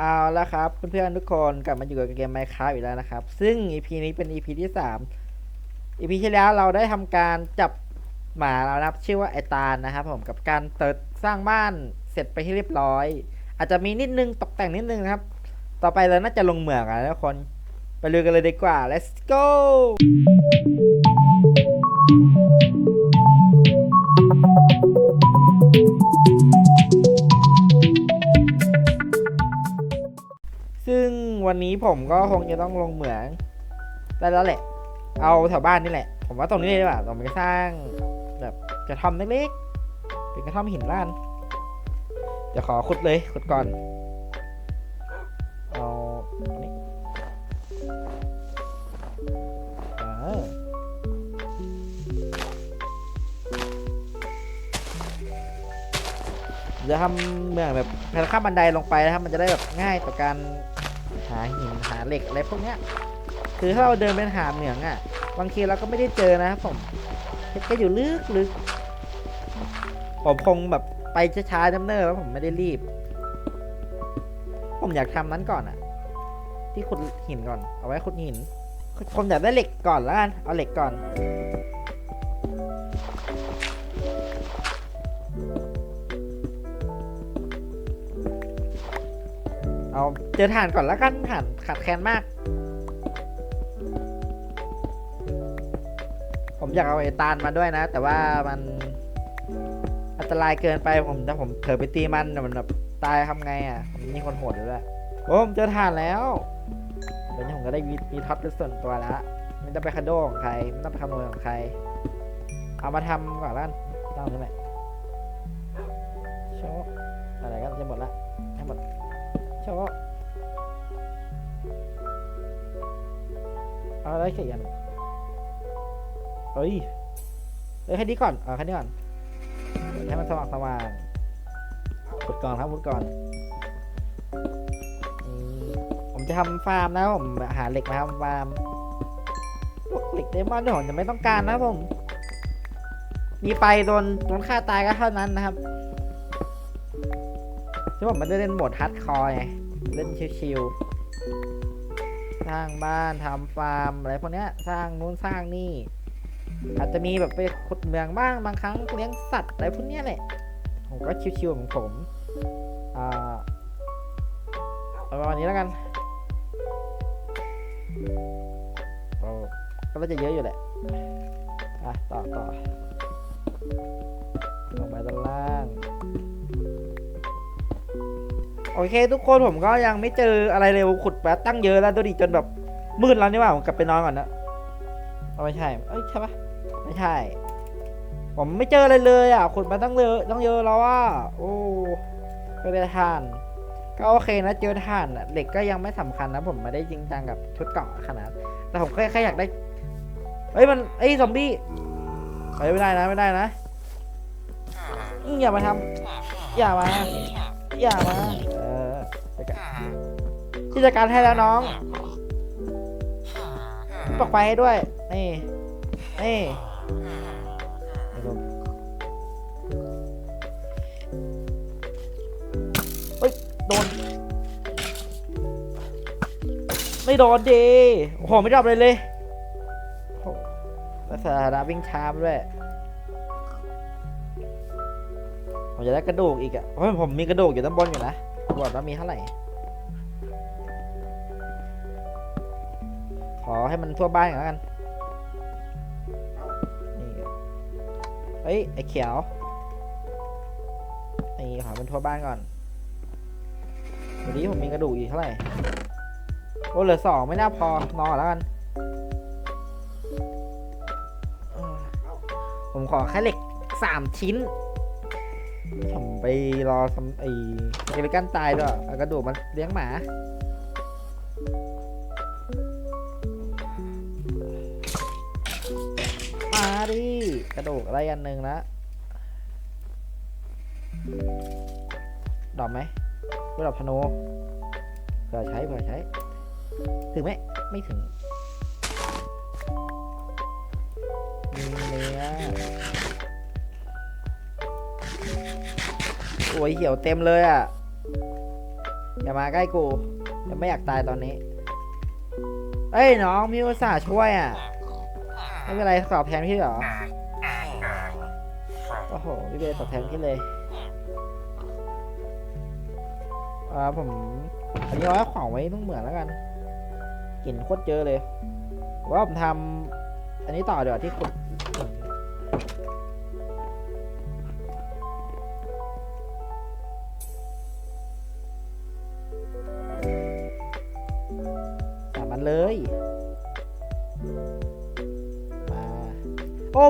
เอาละครับเพื่อนๆทุกคนกลับมาอยู่กับเกม Minecraft อีกแล้วนะครับ ซึ่ง EP นี้เป็น EP ที่ 3 EP ที่แล้วเราได้ทำการจับหมาแล้วนะครับชื่อว่าไอตาลนะครับผมกับการเติดสร้างบ้านเสร็จไปที่เรียบร้อย อาจจะมีนิดนึงตกแต่งนิดนึงนะครับ ต่อไปเราน่าจะลงเหมืองกันแล้วทุกคนไปลุยกันเลยดีกว่า let's go วันนี้ผมก็คงจะต้องลงเหมืองได้แล้วแหละ เอาแถวบ้านนี่แหละ ผมว่าตรงนี้เลยดีกว่าผมจะสร้างแบบกระท่อมเล็กๆ เป็นกระท่อมหินล้าน เดี๋ยวขอขุดเลยขุดก่อน เอาอันนี้เดี๋ยวทำเหมืองแบบแพนข้ามบันไดลงไปนะครับ มันจะได้แบบง่ายต่อการ หาหินหาเหล็กอะไรพวกเนี้ยคือถ้าเราเดินไปหาเหมืองอะ่ะ บางทีเราก็ไม่ได้เจอนะครับผมเก็อยู่ลึกลึกผมคงแบบไปช้าๆน้ำเนินแล้วผมไม่ได้รีบ ผมอยากทำนั้นก่อนอะ่ะ ที่ขุดหินก่อนเอาไว้ขุดหินผมอยากได้เหล็กก่อนแล้วกันเอาเหล็กก่อน เจอถ่านก่อนแล้วกันถ่านขาดแคลนมาก ผมอยากเอาไอตาลมาด้วยนะ แต่ว่ามันอันตรายเกินไปผมถ้าผมเผลอไปตีมันเดี๋ยวมันแบบตายทำไงอะมีคนโหดด้วยโอ้ผมเจอถ่านแล้วเดี๋ยวนี้ผมก็ได้มีมีท็อปเป็นส่วนตัวแล้วไม่ต้องไปคาโดของใครไม่ต้องไปขโมยของใคร เอามาทำก่อนแล้วกันต้องนี่แหละโชว์อะไรก็จะหมดละให้หมดโชว์ เอาได้แค่อีกอันเฮ้ยเอ้ยแค่นี้ก่อนเอาแค่นี้ก่อนให้มันสว่างสว่างพุดก่อนครับพุดก่อนผมจะทำฟาร์มนะผมหาเหล็กมาทำฟาร์มพวกเหล็กเดมอนที่ผมจะไม่ต้องการนะผมมีไปโดนโดนฆ่าตายก็เท่านั้นนะครับที่ผมไม่ได้เล่นโหมดฮาร์ดคอร์ไงเล่นชิวๆ สร้างบ้านทำฟาร์มอะไรพวกเนี้ยสร้างนู้นสร้างนี่ อาจจะมีแบบไปขุดเมืองบ้างบางครั้งเลี้ยงสัตว์อะไรพวกเนี้ยแหละผมก็ชิวๆของผมอ่าประมาณนี้แล้วกันก็จะเยอะอยู่แหละอะต่อต่อลงไปด้านล่าง โอเค ทุกคนผมก็ยังไม่เจออะไรเลยผมขุดแบบตั้งเยอะแล้วดูดิจนแบบมืดแล้วนี่ว่าผมกลับไปนอนก่อนนะไม่ใช่เอ้ยใช่ปะไม่ใช่ ผมไม่เจออะไรเลยอะขุดมาตั้งเยอะตั้งเยอะแล้วว่าโอ้ก็ได้ท่านก็โอเคนะเจอท่านอะเหล็กก็ยังไม่สำคัญนะ ผมไม่ได้จริงจังกับชุดเกาะขนาด แต่ผมแค่อยากได้เฮ้ยมันไอ้ซอมบี้เฮ้ยไม่ได้นะไม่ได้นะอื้ออย่ามาทำอย่ามา อย่ามาเออจัดการที่จัดการให้แล้วน้องปลอกไฟให้ด้วย นี่ นี่เฮ้ย โดน ไม่โดนดีโอ้โห ไม่ดับเลยเลยโอ้โหแล้วสถาวิ่งช้าด้วย ผมจะได้กระดูกอีกอะเพราะผมมีกระดูกอยู่ด้านบนอยู่นะบวดว่ามีเท่าไหร่ ขอให้มันทั่วบ้านก่อนแล้วกัน นี่เฮ้ย ไอ้เขียว นี่ขอเป็นทั่วบ้านก่อน วันนี้ผมมีกระดูกอีกเท่าไหร่ โอ้เหลือสองไม่น่าพอนอนแล้วกัน ผมขอแค่เหล็กสามชิ้น ผมไปรอทำไอ้เกลิกันตายด้วยเอากระดูกมันเลี้ยงหมา มาดิกระดูกอะไรอันหนึ่งละดอกไหมไม่ดอกพะโนเผื่อใช้เผื่อใช้ ถึงไหมไม่ถึง อ้ยเหี่ยวเต็มเลยอะ อย่ามาใกล้กูยังไม่อยากตายตอนนี้ เอ้ยน้องมีอุตส่าห์ช่วยอะ ไม่เป็นไรตอบแทนพี่เหรอ โอ้โหพี่เบย์ตอบแทนพี่เลยอ่าผมอันนี้เอาขวางไว้ต้องเหมือนแล้วกันกลิ่นโคตรเจอเลย ว่าผมทำอันนี้ต่อเดี๋ยวที่ขุด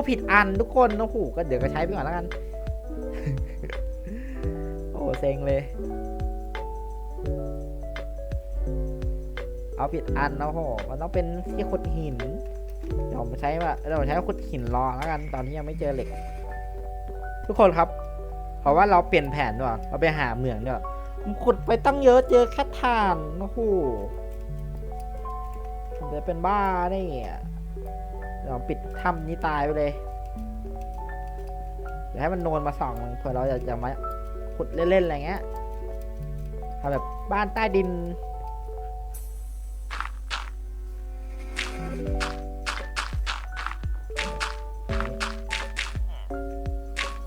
ผิดอันทุกคนโอ้โหก็เดี๋ยวก็ใช้ไปก่อนแล้วกัน โอ้เซ็งเลย เอาผิดอันนะโหมันต้องเป็นที่ขุดหินเดี๋ยวผมใช้ว่าเดี๋ยวผมใช้ขุดหินรอแล้วกัน ตอนนี้ยังไม่เจอเหล็ก ทุกคนครับ เพราะว่าเราเปลี่ยนแผนด้วยเราไปหาเหมืองด้วยขุดไปตั้งเยอะเจอแค่ถ่านโอ้โหผมจะเป็นบ้าได้ไง ดี๋ยวปิดถ้ำนี้ตายไปเลย เดี๋ยวให้มันโนนมาส่องเผื่อเราจะจะมาขุดเล่นๆอะไรเงี้ยทำแบบบ้านใต้ดิน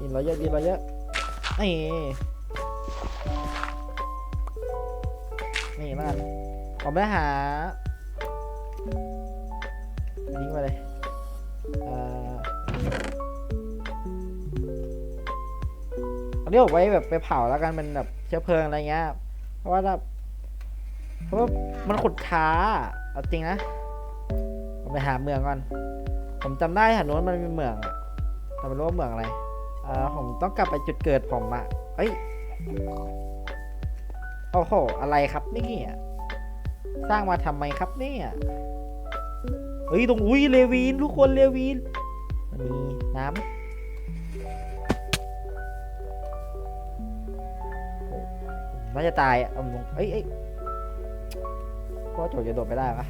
ยินเราเยอะยินเราเยอะนี่นี่มาผมไปหายิงไปเลย อันนี้ผมไว้แบบไปเผาแล้วกันเป็นแบบเชื้อเพลิงอะไรเงี้ย เพราะว่าถ้าเพราะว่ามันขุดช้าเอาจริงนะ ผมไปหาเมืองก่อน ผมจำได้หาโน้นมันมีเมืองแต่ไม่รู้ว่าเมืองอะไรอ่าผมต้องกลับไปจุดเกิดผมอะเอ้ย โอ้โห อะไรครับนี่ สร้างมาทำไมครับเนี่ย เฮ้ยตรงอุ้ยเลวีนทุกคนเลวีนมันมีน้ำมโอ้ผมน่าจะตายอะเอาลงเอ้ยเอ้ยก็โจจะโดดไปได้ปะ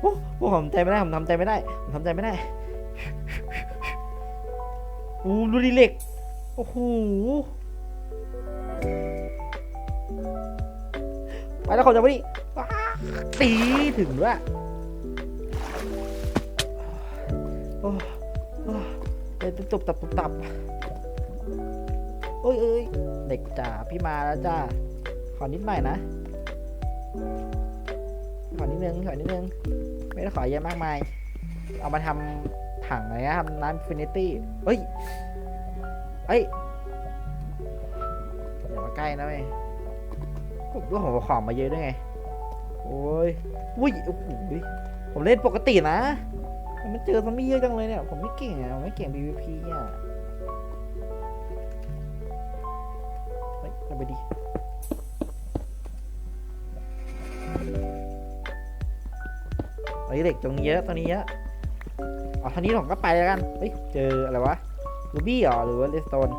โอ้โอ้ผมใจไม่ได้ผมทำใจไม่ได้ผมทำใจไม่ได้โอ้ดูดิเหล็กโอ้โห ไปแล้วขอจะไปดิว้าตีถึงด้วยโอ้เดินตุบตับตุบตับโอ้ยเอ้ยเด็กจ๋าพี่มาแล้วจ้าขอนิดหน่อยนะ ขอนิดนึงขอนิดนึง ไม่ได้ขอเยอะมากมาย เอามาทำถังอะไรนะทำน้ำฟินิตี้เฮ้ยเฮ้ยอย่ามาใกล้นะเว้ย ผมว่าผมเอาของมาเยอะด้วยไง โอ้ยอุ้ยโอ้โหผมเล่นปกตินะมันเจอซอมบี้เยอะจังเลยเนี่ย ผมไม่เก่งอะ ผมไม่เก่ง PVP อะเฮ้ยเอาไปดิเฮ้ยเหล็กตรงนี้เยอะตรงนี้เยอะอ๋อทางนี้ผมก็ไปแล้วกัน เฮ้ย เจออะไรวะรูบี้เหรอ หรือว่าเลสโตน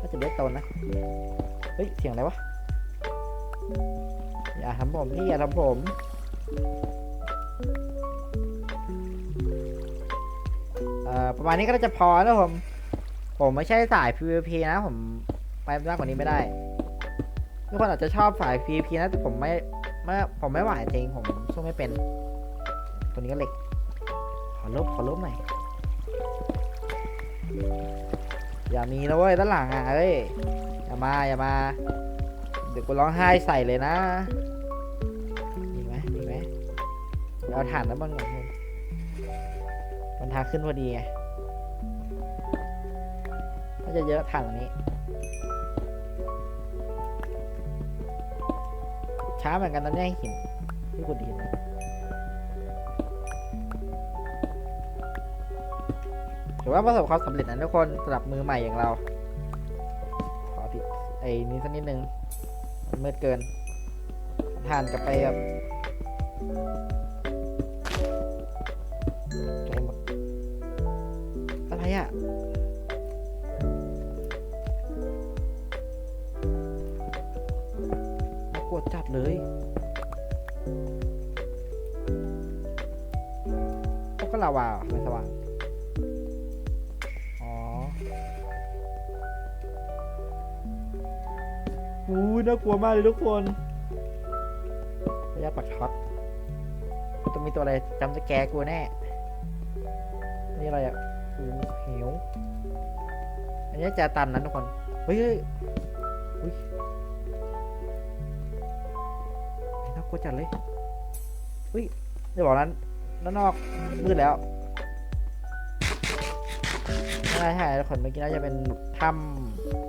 น่าจะเลสโตนนะ เฮ้ย เสียงอะไรวะ อย่าทำผมพี่อย่าทำผมเอ่อประมาณนี้ก็จะพอแล้วผม ผมไม่ใช่สาย PVP นะ ผมไปมากกว่านี้ไม่ได้ทุกคนอาจจะชอบสาย PVP นะแต่ผมไม่ไม่ผมไม่ไหวจริงผมสู้ไม่เป็น ตัวนี้ก็เหล็ก ขอลบขอลบหน่อยอย่ามีนะเว้ยด้านหลังอะเอ้ยอย่ามาอย่ามา เดี๋ยวกูร้องไห้ใส่เลยนะ เอาถ่านน้ำมันก่อนเถอมันทาขึ้นพอดีไงน่าจะเยอะถ่านตรงนี้ ช้าเหมือนกันนะเนี่ยหินที่ขุดหินถือว่าประสบความสำเร็จนะทุกคนสำหรับมือใหม่อย่างเรา ขอผิดไอ้นี้สักนิดนึงมันมืดเกินทานกลับไปแบบ อะ่ะน่ากลัวจัดเลยเขากำลังลาวาไม่สว่างอ๋ออู้น่ากลัวมากเลยทุกคนระยะปักช็อตต้องมีตัวอะไรจำจะแกกลัวแน่ นี่อะไรอะ นนี้จะตันนะทุกคนเฮ้ยเฮ้ยอุ้ยน่ากลัวจัดเลยเฮ้ยจะบอกนั้นด้านนอกมืดแล้วใช่ใช่ทุกคนเมื่อกี้น่าจะเป็นถ้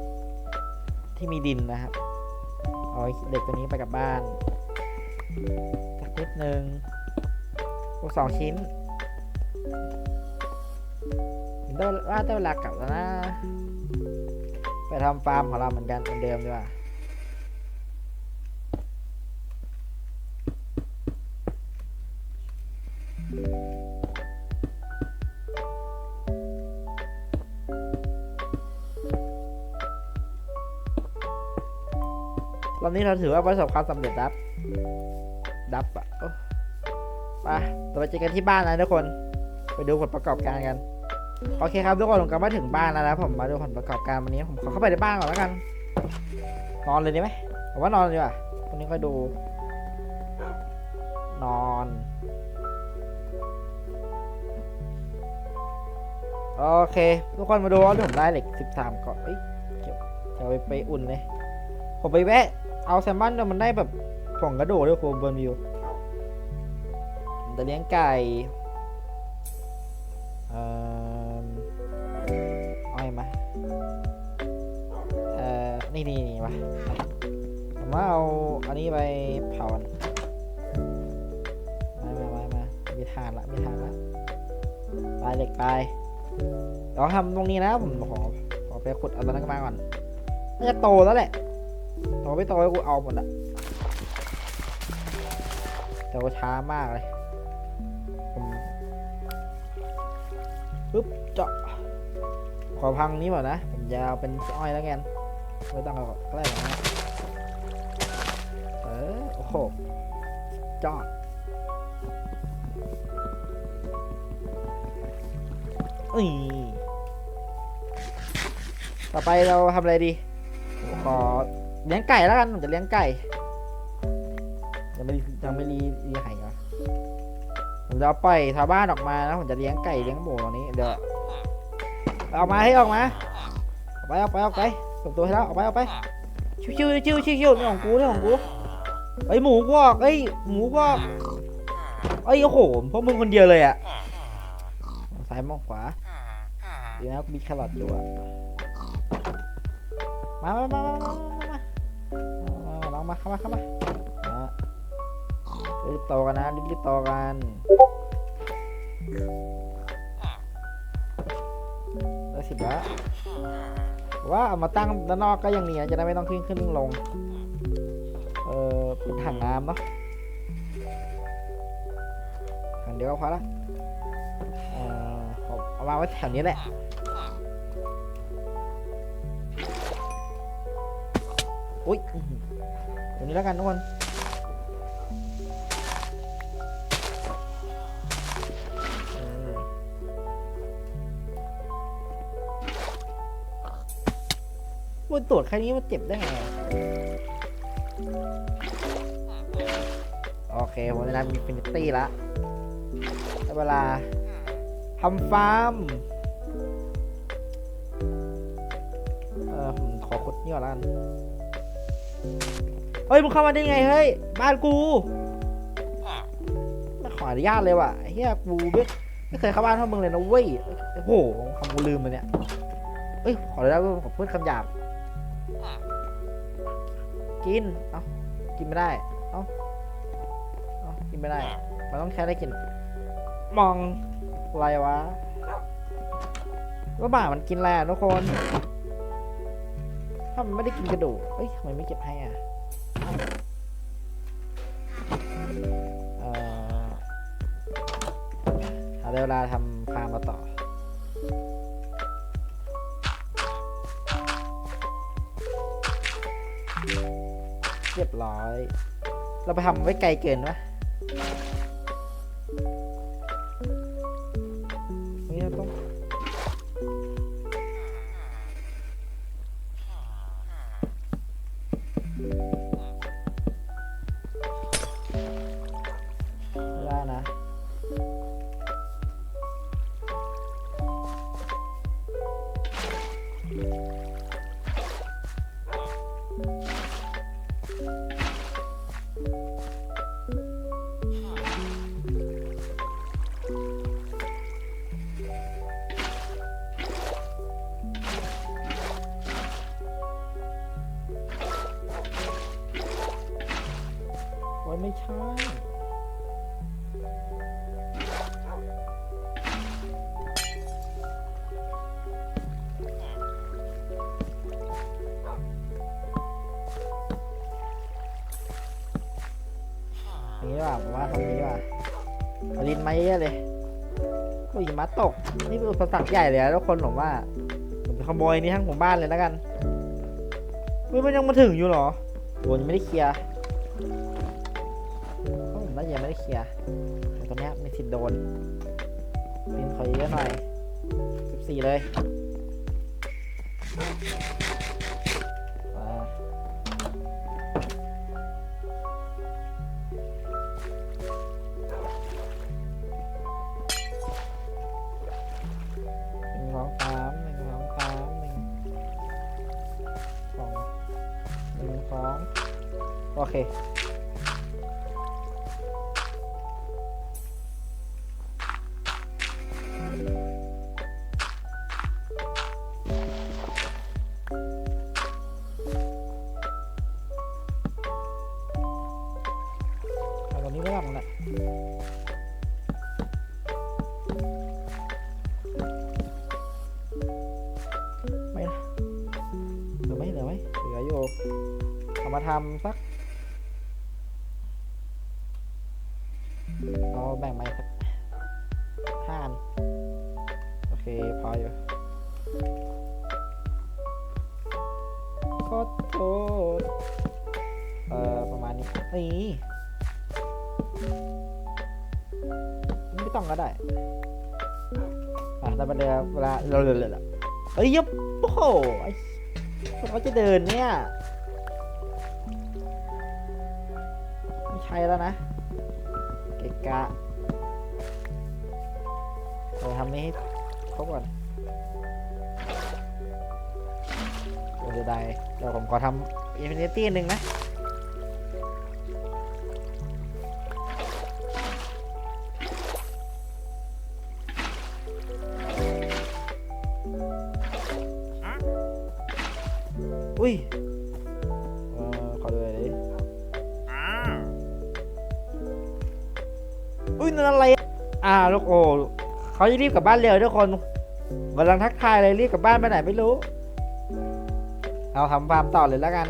ำที่มีดินนะครับเอาไอ้เด็กตัวนี้ไปกลับบ้านสักนิดนึงพวกสองชิ้น ได้ว่าได้เวลากลับแล้วนะ ไปทำฟาร์มของเราเหมือนกันเหมือนเดิมดีกว่ารอบนี้เราถือว่าประสบความสำเร็จดับ ดับอะไปเราไปเจอกันที่บ้านนะทุกคน ไปดูผลประกอบการกัน โอเคครับทุกคนผมกลับมาถึงบ้านแล้วนะผมมาดูผลประกอบการวันนี้ผมขอเข้าไปในบ้านก่อนแล้วกัน นอนเลยดีไหมผมว่านอนดีกว่าตรงนี้ค่อยดู นอนโอเค ทุกคนมาดูว่าผมได้เหล็ก13ก่อนเอ้ยเก็บเดี๋ยวไปไปอุ่นเลย ผมไปแวะ เอาแซลมอนแต่มันได้แบบผงกระโดดด้วยครูเบิร์นวิวผมจะเลี้ยงไก่ เอ่อ นี่นี่นี่มาผมว่าเอาอันนี้ไปเผากันมามามามามีทานละมีทานละไปเหล็กไปเดี๋ยวทำตรงนี้นะผมขอขอไปขุดเอาตอนนั้นมาก่อนน่าจะโตแล้วแหละโตไม่โตกูเอาหมดอะแต่ว่าช้ามากเลยผมปึ๊บเจาะขอพังนี้ก่อนนะ ผมจะเอาเป็นอ้อยแล้วกัน ไม่ต้องเอาก็ได้หรอกนะเออโอ้โหจอดนี่ต่อไปเราทำอะไรดีผมขอเลี้ยงไก่แล้วกันผมจะเลี้ยงไก่ ยังไม่ยังไม่รีรีไห่เหรอผมจะเอาปล่อยชาวบ้านออกมานะผมจะเลี้ยงไก่เลี้ยงหมูตรงนี้เดี๋ยวเอาออกมาให้ออกมาออกไปออกไปออกไป ส่งตัวให้แล้วออกไปออกไป ชิวชิวชิวชิวชิวนี่ของกูนี่ของกูไอยหมูกูออกไอยหมูกูออกไอยโอ้โหพวกมึงคนเดียวเลยอะซ้ายมองขวาดีนะมีแครอทอยู่อะมามามามามามามาลองมาเข้ามาเข้ามาอะรีบโตกันนะรีบรีบโตกันได้สิบแล้ว ว่าเอามาตั้งด้านนอกก็ยังดีนะจะได้ไม่ต้องขึ้นขึ้นลง เออเป็นถังน้ำเนาะถังเดียวก็พอละเออเอาเอามาไว้แถวนี้แหละอุ้ยตรงนี้แล้วกันทุกคน มันตรวจแค่นี้มันเจ็บได้ไงโอเคผมจะนำอินฟินิตี้ละเวลาทำฟาร์ม เออผมขอขดนี่ก่อนละกัน เฮ้ยมึงเข้ามาได้ไงเฮ้ย บ้านกูไม่ขออนุญาตเลยว่ะเฮียกูไม่ไม่เคยเข้าบ้านพวกมึงเลยนะเว้ย โอ้โหคำกูลืมไปเนี่ยเอ้ย ขออนุญาตขอพูดคำหยาบ กิน เอ้ากินไม่ได้ เอ้าเอ้ากินไม่ได้ มันต้องใช้ได้กิน มองอะไรวะว่าหมามันกินอะไรอะทุกคน ถ้ามันไม่ได้กินกระดูกเอ้ยทำไมไม่เก็บให้อะเอ่อหาได้เวลาทำฟาร์มมาต่อ ร้อย เราไปทำไว้ไกลเกินวะ มันไม่ใช่ นี่ว่าผมว่าตรงนี้ว่าอลินไม่เยอะเลยก็ยิงมาตก นี่เป็นอุปสรรคใหญ่เลยทุกคนผมว่า ผมจะขโมยนี่ทั้งหมู่บ้านเลยแล้วกันมันยังมาถึงอยู่หรอโดนยังไม่ได้เคลียร์ ได้เคลียร์แต่ตอนเนี้ยมีสิทธิ์โดนเป็นขอเยอะหน่อยสิบสี่เลยมาหนึ่ นี่ไม่ต้องก็ได้อะแต่ประเดี๋ยวเวลาเราเดินเลยล่ะเอ้ยยับโอ้โหไอ้เขาจะเดินเนี่ยไม่ใช่แล้วนะ เกะกะเราทำนี้ให้ครบก่อนโอ้จะได้เดี๋ยวผมขอทำอินฟินิตี้หนึ่งนะ ลูกโอ้เขาจะรีบกลับบ้านเร็วทุกคนกำลังทักทายเลยรีบกลับบ้านไปไหนไม่รู้เอาทำฟาร์มต่อเลยแล้วกัน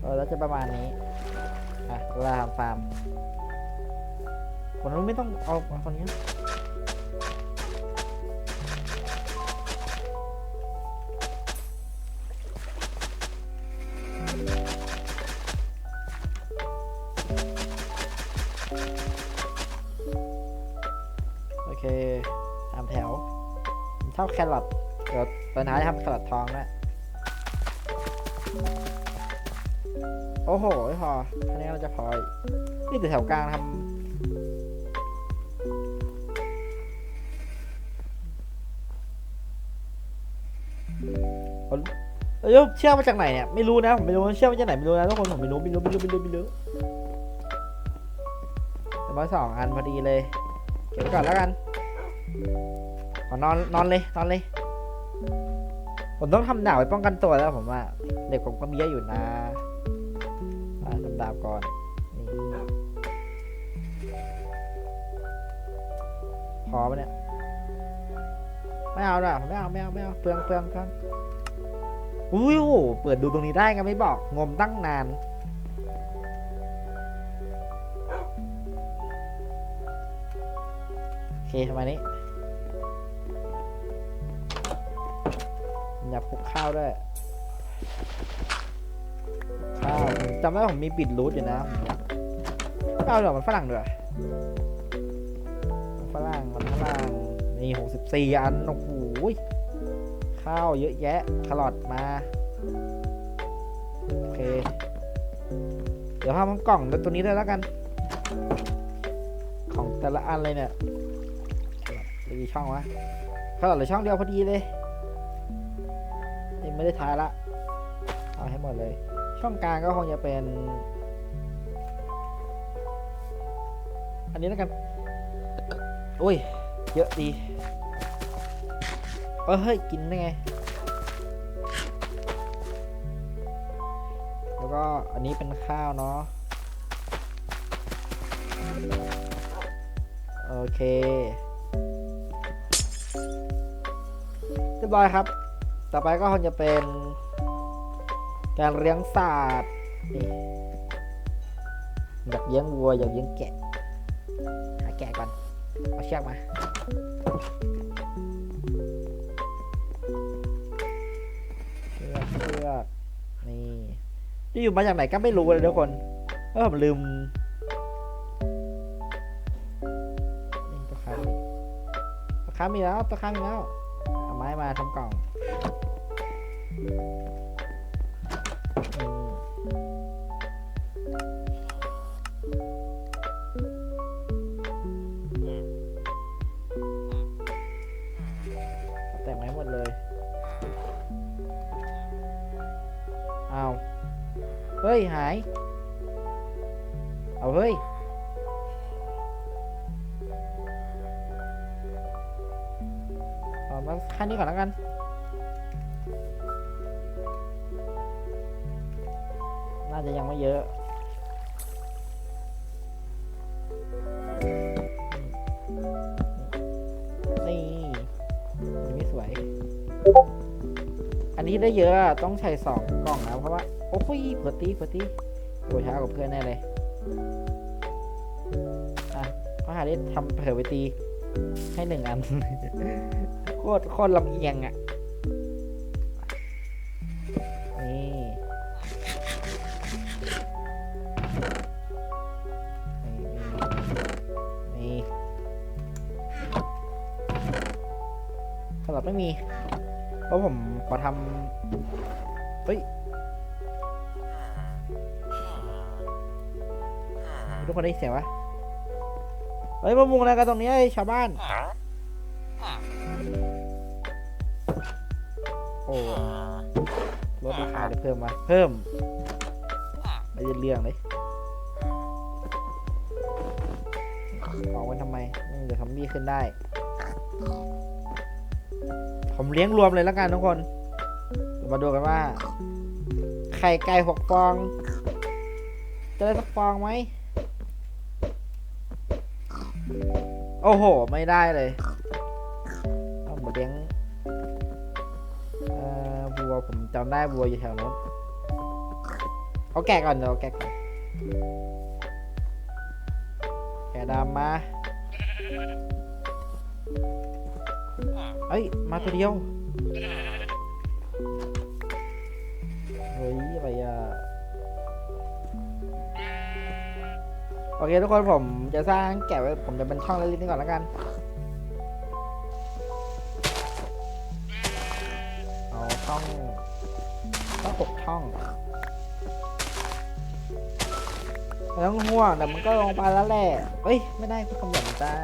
เออแล้วจะประมาณนี้อะเวลาทำฟาร์มคนนู้นไม่ต้องเอาเอาคนนี้ รอทเดี๋ยวตอนท้ายทำแครอทองนะโอ้โหไม่พออันนี้เราจะพออีกนี่แต่แถวกลางทำเอ้ยเชื่อมาจากไหนเนี่ยไม่รู้นะผมไม่รู้เชื่อมาจากไหนไม่รู้นะทุกคนผมไม่รู้ไม่รู้ไม่รู้ไม่รู้ไม่รู้แต่มาสองอันพอดีเลย เก็บไว้ก่อนแล้วกัน อนอนนอนเลยนอนเลย ผมต้องทำดาบไว้ป้องกันตัวแล้วผมว่า เด็กผมก็มีเยอะอยู่นะอ่าทำดาบก่อนนี่พอปะเนี่ยไม่เอาละไม่เอาไม่เอาไม่เอาเปลืองเปลืองเปลืองอุ้ยโอ้เปิดดูตรงนี้ได้ไงไม่บอกงมตั้งนานโอเคทำไมนี้ อย่าพกข้าวด้วยข้าวจำได้ผมมีปิดรูทอยู่นะไม่เอาหรอกมันฝรั่งด้วยฝรั่งมันฝรั่งนี่หกสิบสี่อันโอ้โหข้าวเยอะแยะแครอทมาโอเค เดี๋ยวทำกล่องตัวนี้ด้วยแล้วกัน ของแต่ละอันเลยเนี่ยเหลือกี่ช่องวะแครอทเหลือช่องเดียวพอดีเลย ไม่ได้ทายละเอาให้หมดเลย ช่องกลางก็คงจะเป็น อันนี้แล้วกันโอ้ย เยอะดีเออเฮ้ย กินได้ไง แล้วก็อันนี้เป็นข้าวเนาะโอเคเรียบร้อยครับ ต่อไปก็คงจะเป็น การเลี้ยงสัตว์อยากเลี้ยงวัวอยากเลี้ยงแกะ หาแกะก่อน เอาเชือกมา เชือกเชือกนี่จะอยู่มาจากไหนก็ไม่รู้เลยทุกคน เออผมลืมนี่ตัวค้ามตัวค้ามีแล้วตัวค้ามีแล้วเอาไม้มาทำกล่อง แต่งไม้หมดเลยเอาเฮ้ย หาย เอาเฮ้ย เอามาขั้นนี้ก่อนแล้วกันน่าจะยังไม่เยอะ อันนี้ได้เยอะต้องใช้สองกล่องนะเพราะว่าโอ้ยเผื่อตีเผื่อตีโอ้ช้ากว่าเพื่อนแน่เลยอะก็หาได้ทำเผื่อไปตีให้หนึ่งอันโคตรโคตรลำเอียงอะนี่นี่นี่สำหรับไม่มี เพราะผมขอทำเฮ้ย ทุกคนได้เสียงปะเฮ้ยมามุงอะไรกันตรงนี้ไอ้ชาวบ้าน โอ้ลดราคาได้เพิ่มมาเพิ่มไม่ได้เรื่องเลยออกไว้ทำไมเดี๋ยวทำบี้ขึ้นได้ ผมเลี้ยงรวมเลยแล้วกันทุกคนมาดูกันว่า ไข่ไก่หกฟอง จะได้สักฟองไหม โอ้โห ไม่ได้เลยต้องมาเลี้ยงเอ่อวัวผมจำได้วัวอยู่แถวนู้นเอาแกะก่อนเดี๋ยวแกะก่อนแกะดำมา เอ้ย มาตัวเดียว เฮ้ยอะไรอะโอเคทุกคนผมจะสร้างแกะไว้ผมจะเป็นช่องเล็กๆนี้ก่อนแล้วกันเอาช่องต้องหกช่องไม่ต้องห่วงแต่มันก็ลงไปแล้วแหละเอ้ย ไม่ได้ก็คำหยาบไม่ได้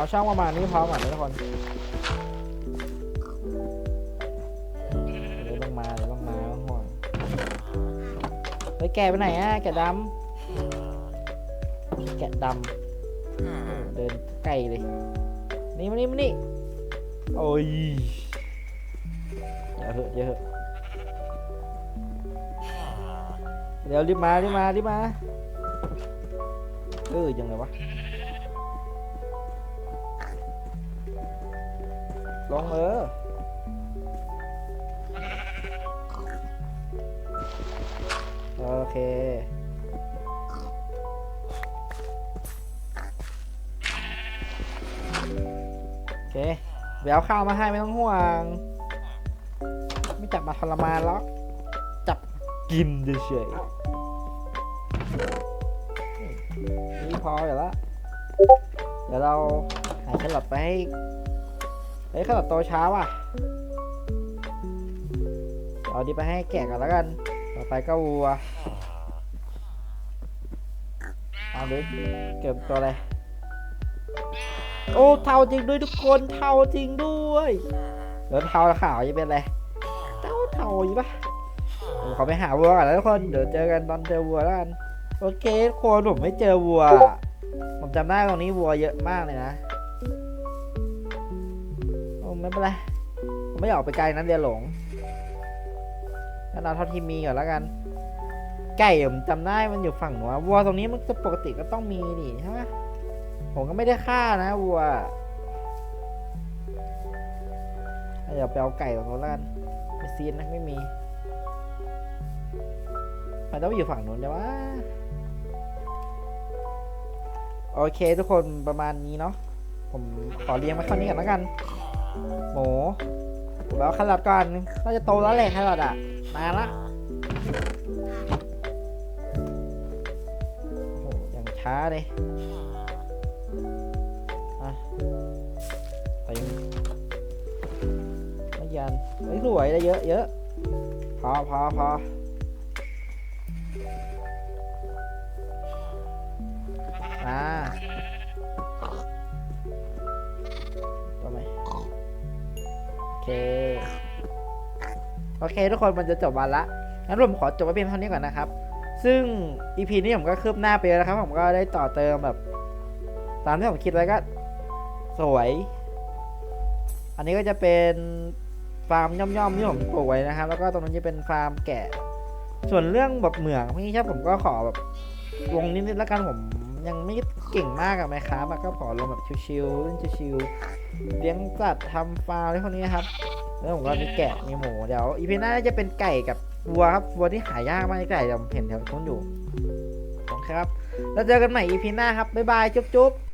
เอาช่องประมาณนี้พอก่อนนะทุกคนเดี๋ยวลงมาเดี๋ยวลงมาต้องห่วงเฮ้ยแกะไปไหนอะแกะดำแกะดำเดินไกลเลย นี่มานี่มานี่โอ้ยอย่าเหอะอย่าเหอะเดี๋ยวรีบมารีบมารีบมาเออยังไงวะ ลงเออโอเคโอเคเดี๋ยวข้าวมาให้ไม่ต้องห่วง ไม่จับมาทรมานหรอกจับกินเฉยๆนี่พออยู่แล้วเดี๋ยวเราหาแครอทไปให้ เฮ้ยแครอทโตช้าว่ะ เอาดีไปให้แกะก่อนแล้วกัน ต่อไปก็วัวเอาดิเก็บตัวอะไร โอ้เทาจริงด้วยทุกคนเทาจริงด้วยแล้วเทาขาวจะเป็นอะไรเทาเทาอยู่ปะผมขอไปหาวัวก่อนแล้วทุกคน เดี๋ยวเจอกันตอนเจอวัวแล้วกัน โอเคคนผมไม่เจอวัว ผมจำได้ตรงนี้วัวเยอะมากเลยนะ ไม่เป็นไรผมไม่อยากออกไปไกลนั้นเดี๋ยวหลงงั้นเอาเท่าที่มีก่อนแล้วกัน ไก่ผมจำได้มันอยู่ฝั่งหนูนวัวตรงนี้มันปกติก็ต้องมีนี่ใช่ไหมผมก็ไม่ได้ฆ่านะวัวเดี๋ยวไปเอาไก่ของเขาแล้วกันไปซีนนะไม่มีมันต้องอยู่ฝั่งนู้นใช่ไหมโอเคทุกคนประมาณนี้เนาะผมขอเลี้ยงไว้เท่านี้ก่อนแล้วกัน หมูแล้วแครอทก่อนน่าจะโตแล้วแหละแครอทอะมาละโอ้โหย่างช้าเลยอะไปไม่ยันเฮ้ยสวยได้เยอะเยอะพอพอพออ่า โอเคโอเค ทุกคนมันจะจบวันละงั้นผมขอจบไว้เพียงเท่านี้ก่อนนะครับ ซึ่ง EP นี้ผมก็คืบหน้าไปแล้วครับ ผมก็ได้ต่อเติมแบบ ตามที่ผมคิดไว้ก็ สวย อันนี้ก็จะเป็นฟาร์มย่อมๆที่ผมปลูกไว้นะครับ แล้วก็ตรงนั้จะเป็นฟาร์มแกะ ส่วนเรื่องแบบเหมืองพวกนี้ครับผมก็ขอแบบลงนิดๆแล้วกันผม ยังไม่เก่งมากอะไหมครับก็ขอลงแบบชิวๆเล่นชิวๆเลี้ยงสัตว์ทำฟาร์มอะไรพวกนี้ครับ แล้วผมก็มีแกะมีหมูเดี๋ยวอีพีหน้าจะเป็นไก่กับวัวครับวัวที่หายากมากไก่เดี๋ยวผมเห็นแถวนู้นอยู่คครับแล้วเจอกันใหม่อีพีหน้าครับบ๊ายบายจุ๊บๆ